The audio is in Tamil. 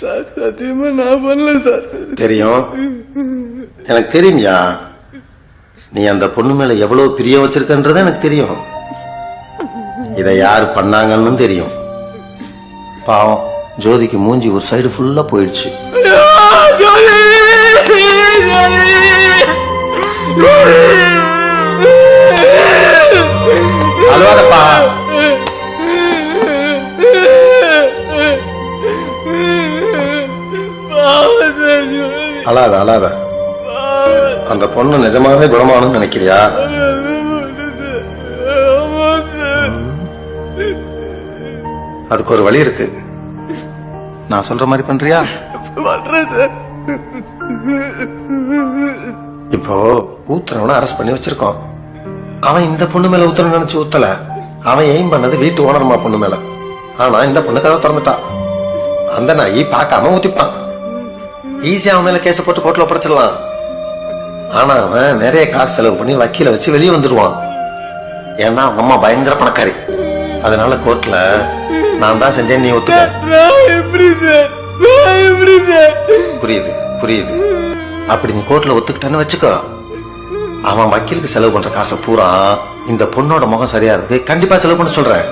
சார் சத்தியமா நான் பண்ணல சார் தெரியும்? எனக்கு தெரியும்யா. நீ அந்த பொண்ணு மேல எவ்வளவு பிரியம் வச்சிருக்கன்றது எனக்கு தெரியும். இதை யார் பண்ணாங்கன்னு தெரியும். பாவம் ஜோதிக்கு மூஞ்சி ஒரு சைடு ஃபுல்லா போயிடுச்சு. அழாத அழாத. அந்த பொண்ணு நிஜமாவே குணமானும் நினைக்கிறியா? அதுக்கு ஒரு வழி இருக்கு. நான் சொல்ற மாதிரி பண்றியா? இப்போ ஊத்துறவன அரெஸ்ட் பண்ணி வச்சிருக்கோம். அவன் இந்த பொண்ணு மேல ஊத்தணும் நினைச்சு ஊத்தல. அவன் எய்ம் பண்ணது வீட்டு ஓனர்மா பொண்ணு மேல. ஆனா இந்த பொண்ணு கதை திறந்துட்டா. அந்த நாயி பார்க்காம ஊத்திப்பான். ஈஸியா அவன் மேல கேஸை போட்டு கோர்ட்ல ஒப்படைச்சிடலாம். ஆனா அவன் நிறைய காசு செலவு பண்ணி வக்கீல வச்சு வெளியே வந்துருவான் ஏன்னா அவன் அம்மா பயங்கர பணக்காரி. அதனால கோர்ட்ல நான் தான் செஞ்சேன் நீ ஒத்துக்க. புரியுது புரியுது. அப்படி நீ கோர்ட்ல ஒத்துக்கிட்டான்னு வச்சுக்கோ. அவன் வக்கீலுக்கு செலவு பண்ற காசை பூரா இந்த பொண்ணோட முகம் சரியா இருக்கு. கண்டிப்பா செலவு பண்ண சொல்றேன்.